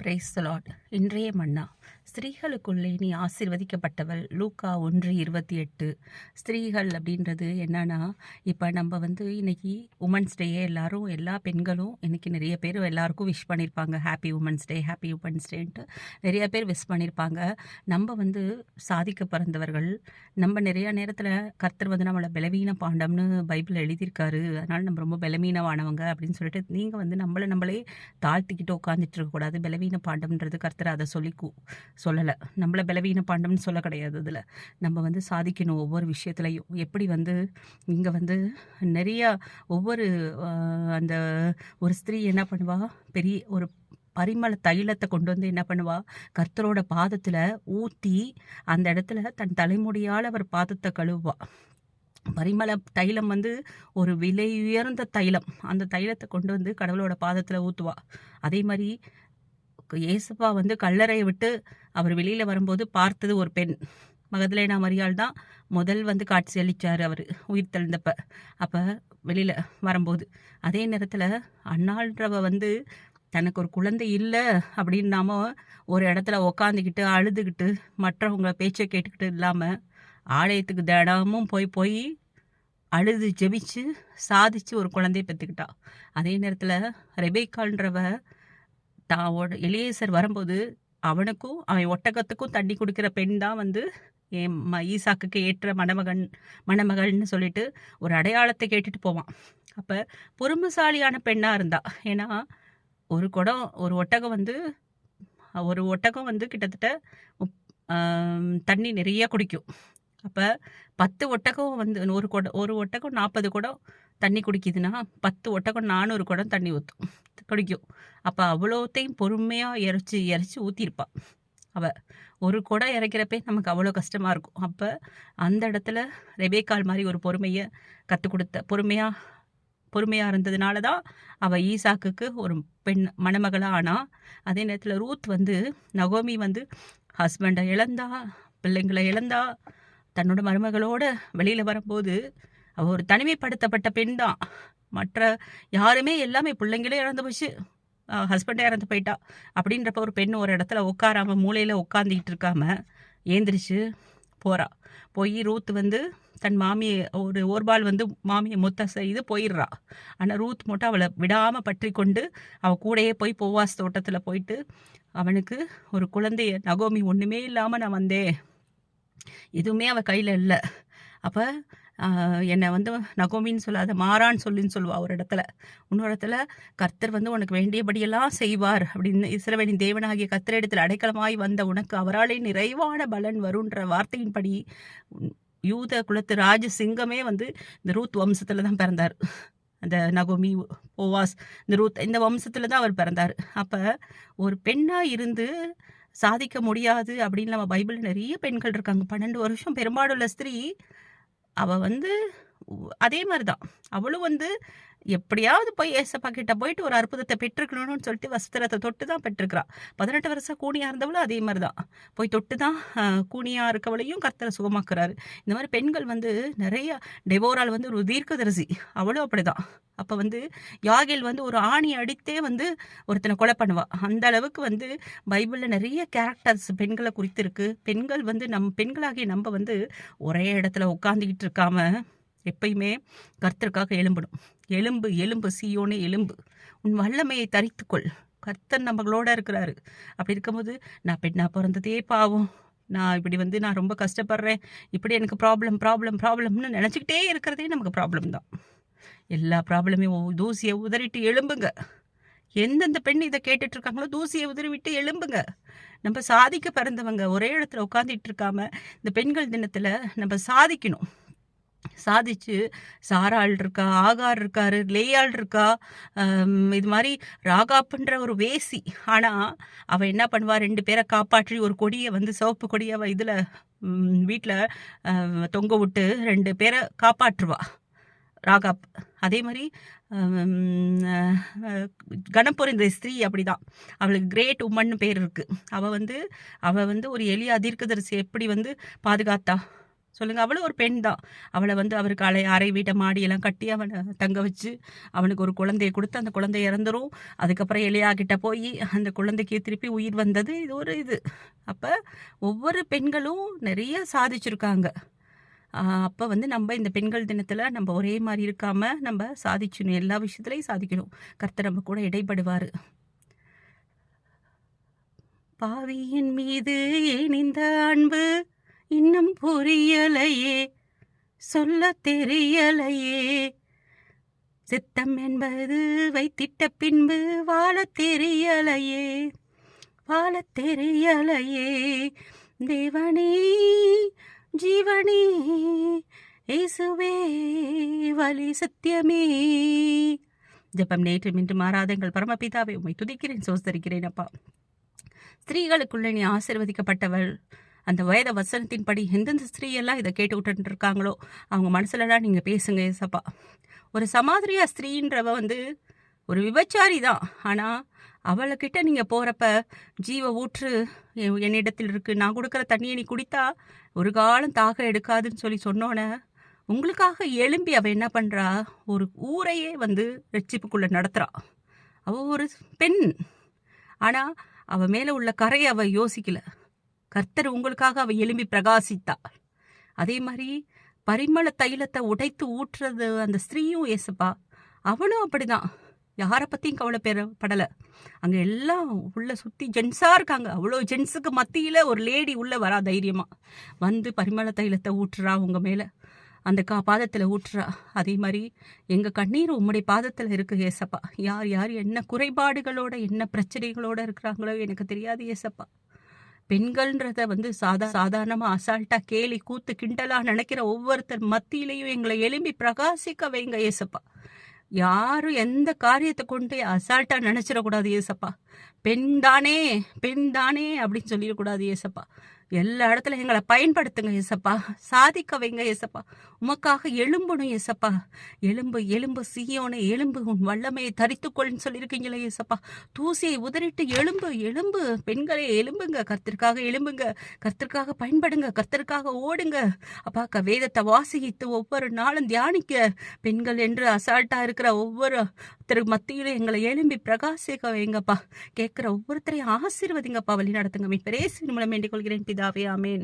Price lot இன்றைய மன்னா ஸ்திரீகளுக்குள்ளே நீ ஆசீர்வதிக்கப்பட்டவள். லூக்கா ஒன்று இருபத்தி எட்டு. ஸ்திரீகள் அப்படின்றது என்னன்னா இப்போ நம்ம வந்து இன்னைக்கு உமன்ஸ் டேயே எல்லாரும் எல்லா பெண்களும் இன்னைக்கு நிறைய பேர் எல்லாருக்கும் விஷ் பண்ணியிருப்பாங்க happy women's day happy women's டேன்ட்டு நிறைய பேர் விஷ் பண்ணியிருப்பாங்க நம்ம வந்து சாதிக்க பிறந்தவர்கள். நம்ம நிறைய நேரத்தில் கர்த்தர் வந்து நம்மளை பலவீன பாண்டம்னு பைபிள் எழுதியிருக்காரு. அதனால் நம்ம ரொம்ப பலவீனமானவங்க அப்படின்னு சொல்லிட்டு நீங்கள் வந்து நம்மளை நம்மளே தாழ்த்திக்கிட்டு உட்காந்துட்டு இருக்கக்கூடாது. பலவீன பாண்டம்ன்றது கர்த்தர் அதை சொல்லி கு சொல்லலை. நம்மளை பலவீன பாண்டம்னு சொல்ல கிடையாது அதில். நம்ம வந்து சாதிக்கணும் ஒவ்வொரு விஷயத்துலையும். எப்படி வந்து இங்கே வந்து நிறையா ஒவ்வொரு அந்த ஒரு ஸ்திரீ என்ன பண்ணுவா? பெரிய ஒரு பரிமள தைலத்தை கொண்டு வந்து என்ன பண்ணுவா? கர்த்தரோட பாதத்தில் ஊற்றி அந்த இடத்துல தன் தலைமுடியால் அவர் பாதத்தை கழுவுவா. பரிமள தைலம் வந்து ஒரு விலை உயர்ந்த தைலம். அந்த தைலத்தை கொண்டு வந்து கடவுளோட பாதத்தில் ஊற்றுவா அதே மாதிரி இயேசுப்பா வந்து கல்லறையை விட்டு அவர் வெளியில் வரும்போது பார்த்தது ஒரு பெண். மகதலேனா மரியாள் தான் முதல் வந்து காட்சி அளித்தார் அவர் உயிர் தெழுந்தப்ப. அப்போ வெளியில் வரும்போது அதே நேரத்தில் அண்ணான்றவ வந்து தனக்கு ஒரு குழந்தை இல்லை அப்படின்னு நாம ஒரு இடத்துல உக்காந்துக்கிட்டு அழுதுகிட்டு மற்றவங்க பேச்சை கேட்டுக்கிட்டு இல்லாமல் ஆலயத்துக்கு தினமும் போய் போய் அழுது ஜெபிச்சு சாதிச்சு ஒரு குழந்தைய பெற்றுக்கிட்டா. அதே நேரத்தில் ரெபேக்கால்ன்றவ தான் எலியேசர் வரும்போது அவனுக்கும் அவன் ஒட்டகத்துக்கும் தண்ணி குடிக்கிற பெண் தான் வந்து என் ம ஈசாக்குக்கு ஏற்ற மணமகன் மணமகள்னு சொல்லிட்டு ஒரு அடையாளத்தை கேட்டுட்டு போவான். அப்போ பொறுமைசாலியான பெண்ணாக இருந்தா ஏன்னா ஒரு குடம் ஒரு ஒட்டகம் வந்து ஒரு ஒட்டகம் வந்து கிட்டத்தட்ட தண்ணி நிறைய குடிக்கும். அப்போ பத்து ஒட்டகம் வந்து ஒரு குடம் ஒரு ஒட்டகம் நாற்பது குடம் தண்ணி குடிக்குதுன்னா பத்து ஒட்டக்கம் நானூறு குடம் தண்ணி ஊற்றும் குடிக்கும். அப்போ அவ்வளோத்தையும் பொறுமையாக இறைச்சி இறைச்சி ஊற்றிருப்பா அவள் ஒரு குடம் இறைக்கிறப்பே நமக்கு அவ்வளோ கஷ்டமாக இருக்கும். அப்போ அந்த இடத்துல ரெபேக்கால் மாதிரி ஒரு பொறுமையை கற்றுக் கொடுத்த பொறுமையாக பொறுமையாக இருந்ததுனால தான் அவள் ஈசாக்குக்கு ஒரு பெண் மணமகளாக ஆனால் அதே நேரத்தில் ரூத் வந்து நகோமி வந்து ஹஸ்பண்டை இழந்தா பிள்ளைங்களை இழந்தா தன்னோட மருமகளோட வெளியில் வரும்போது அவள் ஒரு தனிமைப்படுத்தப்பட்ட பெண் தான். மற்ற யாருமே எல்லாமே பிள்ளைங்களே இறந்து போச்சு. ஹஸ்பண்டே இறந்து போயிட்டா. அப்படின்றப்ப ஒரு பெண் ஒரு இடத்துல உட்காராம மூலையில் உட்காந்துக்கிட்டு இருக்காம ஏந்திரிச்சு போகிறா போய் ரூத் வந்து தன் மாமியை ஒரு ஓர்பால் வந்து மாமியை மொத்த செய்து போயிடுறா. ஆனால் ரூத் மட்டும் அவளை விடாமல் பற்றி கொண்டு அவள் கூடயே போய் போவாஸ் தோட்டத்தில் போயிட்டு அவனுக்கு ஒரு குழந்தைய நகோமி ஒன்றுமே இல்லாமல் நான் வந்தேன். எதுவுமே அவள் கையில் இல்லை. அப்போ என்னை வந்து நகோமின்னு சொல்லாத மாறான்னு சொல்லின்னு சொல்லுவா ஒரு இடத்துல. இன்னொரு இடத்துல கர்த்தர் வந்து உனக்கு வேண்டியபடியெல்லாம் செய்வார் அப்படின்னு. இஸ்ரவேலின் தேவனாகிய கர்த்தர் இடத்துல அடைக்கலமாய் வந்த உனக்கு அவராலே நிறைவான பலன் வருன்ற வார்த்தையின்படி யூத குலத்து ராஜ சிங்கமே வந்து இந்த ரூத் வம்சத்தில் தான் பிறந்தார். அந்த நகோமி ஓவாஸ் இந்த ரூத் இந்த வம்சத்தில் தான் அவர் பிறந்தார். அப்போ ஒரு பெண்ணாக இருந்து சாதிக்க முடியாது அப்படின்னு நம்ம பைபிள் நிறைய பெண்கள் இருக்காங்க. பன்னெண்டு வருஷம் பெரும்பாடுள்ள ஸ்திரீ அவள் வந்து உ- அதே மாதிரி தான் அவளும் வந்து எப்படியாவது போய் ஏசப்பா கிட்ட போயிட்டு ஒரு அற்புதத்தை பெற்றுக்கணும்னு சொல்லிட்டு வஸ்திரத்தை தொட்டு தான் பெற்றிருக்கிறா. பதினெட்டு வருஷம் கூனியாக இருந்தவளும் அதே மாதிரி தான் போய் தொட்டு தான் கூனியாக இருக்கவளையும் கர்த்தரை சுகமாக்குறாரு. இந்த மாதிரி பெண்கள் வந்து நிறைய டெவோரால் வந்து ஒரு தீர்க்கதரிசி. அவளும் அப்படிதான். அப்போ வந்து யாகில் வந்து ஒரு ஆணி அடித்தே வந்து ஒருத்தனை கொலை பண்ணுவாள் அந்த அளவுக்கு வந்து பைபிளில் நிறைய கேரக்டர்ஸ் பெண்களை குறித்து இருக்கு பெண்கள் வந்து நம் பெண்களாகிய நம்ம வந்து ஒரே இடத்துல உட்காந்துக்கிட்டு இருக்காமல் எப்பயுமே கர்த்தருக்காக எலும்பணும் எலும்பு எலும்பு சீயோனே எலும்பு உன் வல்லமையை தரித்துக்கொள். கர்த்தர் நம்மளோட இருக்கிறாரு. அப்படி இருக்கும்போது நான் பெண்ணா பிறந்ததே பாவம். நான் இப்படி வந்து நான் ரொம்ப கஷ்டப்படுறேன். இப்படி எனக்கு ப்ராப்ளம் ப்ராப்ளம் ப்ராப்ளம்னு நினச்சிக்கிட்டே இருக்கிறதே நமக்கு ப்ராப்ளம் தான். எல்லா ப்ராப்ளமையும் தூசியை உதறிட்டு எலும்புங்க எந்தெந்த பெண் இதை கேட்டுட்டு இருக்காங்களோ தூசியை உதறி விட்டு நம்ம சாதிக்க பிறந்தவங்க ஒரே இடத்துல உட்காந்துட்டு இருக்காம இந்த பெண்கள் தினத்தில் நம்ம சாதிக்கணும். சாதிச்சு சாராள் இருக்கா ஆகார் இருக்காரு லேயாள் இருக்கா இது மாதிரி ராகாப்புன்ற ஒரு வேசி. ஆனால் அவள் என்ன பண்ணுவா? ரெண்டு பேரை காப்பாற்றி ஒரு கொடியை வந்து சிவப்பு கொடியை அவள் இதில் வீட்டில் தொங்க விட்டு ரெண்டு பேரை காப்பாற்றுவா. ராகாப் அதே மாதிரி ஆம், இந்த ஸ்திரீ அப்படிதான். அவளுக்கு கிரேட் உமன் பேர் இருக்குது அவள் வந்து அவள் வந்து ஒரு எளிய அதிர்கதரிசி எப்படி வந்து பாதுகாத்தா? சொல்லுங்கள் அவளும் ஒரு பெண் தான். அவளை வந்து அவருக்கு அலை அறை வீட்டை மாடியெல்லாம் கட்டி அவனை தங்க வச்சு அவனுக்கு ஒரு குழந்தையை கொடுத்து அந்த குழந்தை இறந்துரும். அதுக்கப்புறம் எலியா கிட்ட போய் அந்த குழந்தைக்கு திருப்பி உயிர் வந்தது. இது ஒரு இது. அப்போ ஒவ்வொரு பெண்களும் நிறைய சாதிச்சிருக்காங்க. அப்போ வந்து நம்ம இந்த பெண்கள் தினத்தில் நம்ம ஒரே மாதிரி இருக்காமல் நம்ம சாதிச்சணும் எல்லா விஷயத்துலையும் சாதிக்கணும். கர்த்தர் நம்ம கூட இடைப்படுவார். பாவியின் மீது ஏன் இந்த அன்பு இன்னும் புரியலையே சொல்ல தெரியலையே. சித்தம் என்பது வைத்திட்ட பின்பு வாழ தெரியலையே வாழ தெரியலையே. தேவனே ஜீவனே இயேசுவே வலி சத்தியமே. ஜெபம் நேற்று மின்று மாறாத எங்கள் பரமபிதாவை உண்மை துதிக்கிறேன் சோசரிக்கிறேன் அப்பா. ஸ்திரீகளுக்குள்ளே நீ ஆசிர்வதிக்கப்பட்டவள். அந்த வேத வசனத்தின்படி எந்தெந்த ஸ்திரீயெல்லாம் இதை கேட்டு விட்டுட்டு இருக்காங்களோ அவங்க மனசுலலாம் நீங்கள் பேசுங்க ஏசப்பா. ஒரு சமாதிரியா ஸ்திரீன்றவ வந்து ஒரு விபச்சாரி தான் ஆனால் அவளைக்கிட்ட நீங்கள் போகிறப்ப ஜீவ ஊற்று என்னிடத்தில் இருக்குது நான் கொடுக்குற தண்ணியை நீ குடித்தா ஒரு காலம் தாக எடுக்காதுன்னு சொல்லி சொன்னோன்னே உங்களுக்காக எழும்பி அவள் என்ன பண்ணுறா ஒரு ஊரையே வந்து ரட்சிப்புக்குள்ளே நடத்துகிறா அவள் ஒரு பெண். ஆனால் அவள் மேலே உள்ள கரையை அவள் யோசிக்கலை. கர்த்தர் உங்களுக்காக அவள் எழும்பி பிரகாசித்தா அதே மாதிரி பரிமள தைலத்தை உடைத்து ஊற்றுறது அந்த ஸ்திரீயும் ஏசப்பா அவளும் அப்படிதான். யாரை பற்றியும் கவலை பெறப்படலை அங்கே எல்லாம் உள்ள சுற்றி ஜென்ஸாக இருக்காங்க. அவ்வளோ ஜென்ஸுக்கு மத்தியில் ஒரு லேடி உள்ளே வரா தைரியமாக வந்து பரிமள தைலத்தை ஊற்றுறா உங்கள் மேலே. அந்த கா பாதத்தில் ஊற்றுறா. அதே மாதிரி எங்கள் கண்ணீர் உம்முடைய பாதத்தில் இருக்குது ஏசப்பா யார் யார் என்ன குறைபாடுகளோட என்ன பிரச்சனைகளோட இருக்கிறாங்களோ எனக்கு தெரியாது ஏசப்பா பெண்கள்ன்றத வந்து சாதா சாதாரணமாக அசால்ட்டாக கேலி கூத்து கிண்டலாக நினைக்கிற ஒவ்வொருத்தர் மத்தியிலையும் எங்களை எழும்பி பிரகாசிக்க வைங்க ஏசப்பா யாரும் எந்த காரியத்தை கொண்டு அசால்ட்டாக நினச்சிடக்கூடாது ஏசப்பா பெண் தானே பெண் தானே அப்படின்னு சொல்லிடக்கூடாது ஏசப்பா எல்லா இடத்துல எங்களை பயன்படுத்துங்க ஏசப்பா சாதிக்க வைங்க ஏசப்பா உமக்காக எலும்பணும் ஏசப்பா எலும்பு எலும்பு சீயோனை எலும்பு உன் வல்லமையை தரித்துக்கொள்னு சொல்லியிருக்கீங்களே ஏசப்பா தூசியை உதறிட்டு எலும்பு எலும்பு பெண்களே எலும்புங்க கர்த்தருக்காக எலும்புங்க கர்த்தருக்காக பயன்படுங்க. கர்த்தருக்காக ஓடுங்க. அப்பா வேதத்தை வாசித்து ஒவ்வொரு நாளும் தியானிக்க. பெண்கள் என்று அசால்ட்டாக இருக்கிற ஒவ்வொரு மத்தியிலும் எங்களை எழும்பி பிரகாசிக்க வைங்கப்பா. கேட்குற ஒவ்வொருத்தரையும் ஆசீர்வதிங்கப்பா. வழி நடத்துங்க. மீ பிரேசி மூலம் வேண்டிக் கொள்கிறேன். பிதாவே ஆமேன்